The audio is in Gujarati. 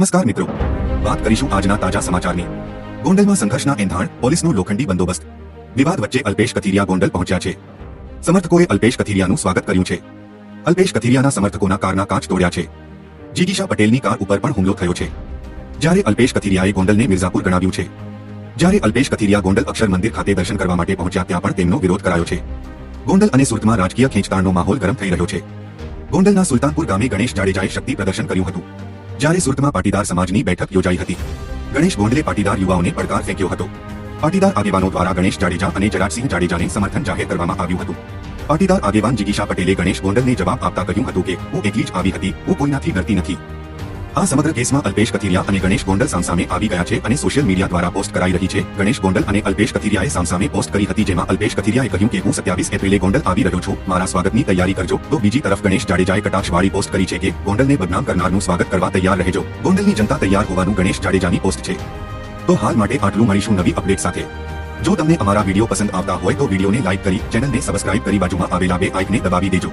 નમસ્કાર મિત્રો. વાત કરીશું આજના તાજા સમાચારની. ગોંડલમાં સંઘર્ષના એંધાણ, પોલીસનો લોખંડી બંદોબસ્ત. વિવાદ વચ્ચે અલ્પેશ કથિરિયા ગોંડલ પહોંચ્યા છે. સમર્થકોએ અલ્પેશ કથિરિયાનું સ્વાગત કર્યું છે. અલ્પેશ કથિરિયાના સમર્થકોના કારના કાચ તોડ્યા છે. જીગીશા પટેલની કાર ઉપર પણ હુમલો થયો છે. જ્યારે અલ્પેશ કથિરિયાએ ગોંડલને મિર્ઝાપુર ગણાવ્યું છે. જ્યારે અલ્પેશ કથિરિયા ગોંડલ અક્ષર મંદિર ખાતે દર્શન કરવા માટે પહોંચ્યા ત્યાં પણ તેમનો વિરોધ કરાયો છે. ગોંડલ અને સુરતમાં રાજકીય ખેંચતાણનો માહોલ ગરમ થઈ રહ્યો છે. ગોંડલના સુલતાનપુર ગામે ગણેશ જાડેજાએ શક્તિ પ્રદર્શન કર્યું હતું. જ્યારે સુરતમાં પાટીદાર સમાજની બેઠક યોજાઈ હતી, ગણેશ ગોંડલે પાટીદાર યુવાઓને પડકાર ફેંક્યો હતો. પાટીદાર આગેવાનો દ્વારા ગણેશ જાડેજા અને જરાજસિંહ જાડેજાને સમર્થન જાહેર કરવામાં આવ્યું હતું. પાટીદાર આગેવાન જિગીશા પટેલે ગણેશ ગોંડલને જવાબ આપતા કહ્યું હતું કે, હું એકલી જ આવી હતી, હું કોઈનાથી ડરતી નથી. આ સમગ્ર કેસમાં અલ્પેશ કથિરિયા અને ગણેશ ગોંડલ સામસામે આવી ગયા છે અને સોશિયલ મીડિયા દ્વારા પોસ્ટ કરાઈ રહી છે. ગણેશ ગોંડલ અને અલ્પેશ કથિરિયાએ સામસામે પોસ્ટ કરી હતી જેમાં અલ્પેશ કથિરિયાએ કહ્યું કે હું સત્યાવીસ એપ્રિલે ગોંડલ આવી રહ્યો છું. મારા સ્વાગતની તૈયારી કરજો. તો બીજી તરફ ગણેશ જાડેજાએ કટાક્ષવાળી પોસ્ટ કરી છે કે ગોંડલને બદનામ કરનારનું સ્વાગત કરવા તૈયાર રહેજો. ગોંડલની જનતા તૈયાર હોવાનું ગણેશ જાડેજાની પોસ્ટ છે. તો હાલ માટે આટલું મળીશું નવી અપડેટ સાથે. જો તમને અમારા વીડિયો પસંદ આવતા હોય તો વિડીયોને લાઇક કરી ચેનલને સબસ્ક્રાઇબ કરી બાજુમાં આવેલા બે આઇકને દબાવી દેજો.